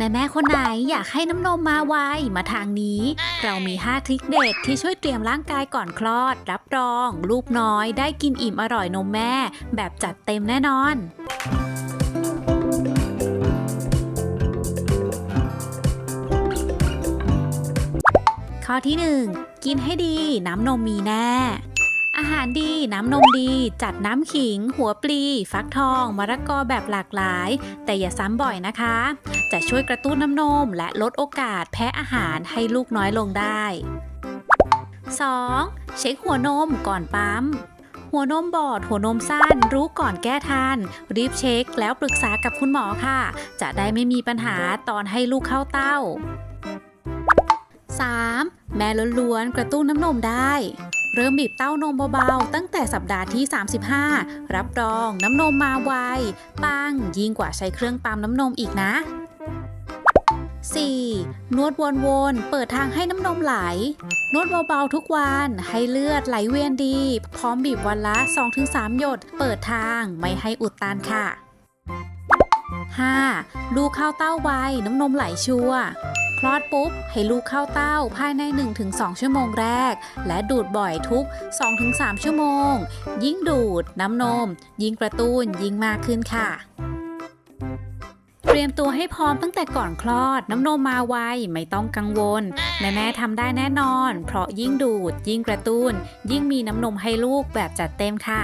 แม่แม่คนไหนอยากให้น้ำนมมาไวมาทางนี้ เรามี 5 ทริคเด็ดที่ช่วยเตรียมร่างกายก่อนคลอด รับรอง ลูกน้อยได้กินอิ่มอร่อยนมแม่ แบบจัดเต็มแน่นอนข้อที่ 1 กินให้ดีน้ำนมมีแน่ อาหารดีน้ำนมดี จัดน้ำขิง หัวปลี ฟักทอง มะละกอแบบหลากหลาย แต่อย่าซ้ำบ่อยนะคะ จะช่วยกระตุ้นน้ำนม และลดโอกาสแพ้อาหารให้ลูกน้อยลงได้ 2. เช็คหัวนมก่อนปั๊ม หัวนมบอด หัวนมสั้น รู้ก่อนแก้ทัน รีบเช็คแล้วปรึกษากับคุณหมอค่ะ จะได้ไม่มีปัญหาตอนให้ลูกเข้าเต้า 3. แม่ล้วนๆกระตุ้นน้ำนมได้ เริ่มบีบเต้านมเบาๆ ตั้งแต่สัปดาห์ที่ 35 รับรองน้ำนมมาไวปังยิ่งกว่าใช้เครื่องปั๊มน้ำนมอีกนะ นวดวนๆ เปิดทางให้น้ำนมไหล นวดเบาๆทุกวัน ให้เลือดไหลเวียนดี พร้อมบีบวันละ 2-3 หยด เปิดทางไม่ให้อุดตันค่ะ 5. ลูกเข้าเต้าไวน้ำนมไหลชัวร์คลอดปุ๊บ ให้ลูกเข้าเต้าภายใน 1-2 ชั่วโมงแรก และดูดบ่อยทุก 2-3 ชั่วโมง ยิ่งดูดน้ำนม ยิ่งกระตุ้นยิ่งมากขึ้นค่ะ รียมตัวให้พร้อมตั้งแต่ก่อนคลอด น้ำนมมาไวไม่ต้องกังวล แม่ๆทำได้แน่นอน เพราะยิ่งดูด ยิ่งกระตุ้น ยิ่งมีน้ำนมให้ลูกแบบจัดเต็มค่ะ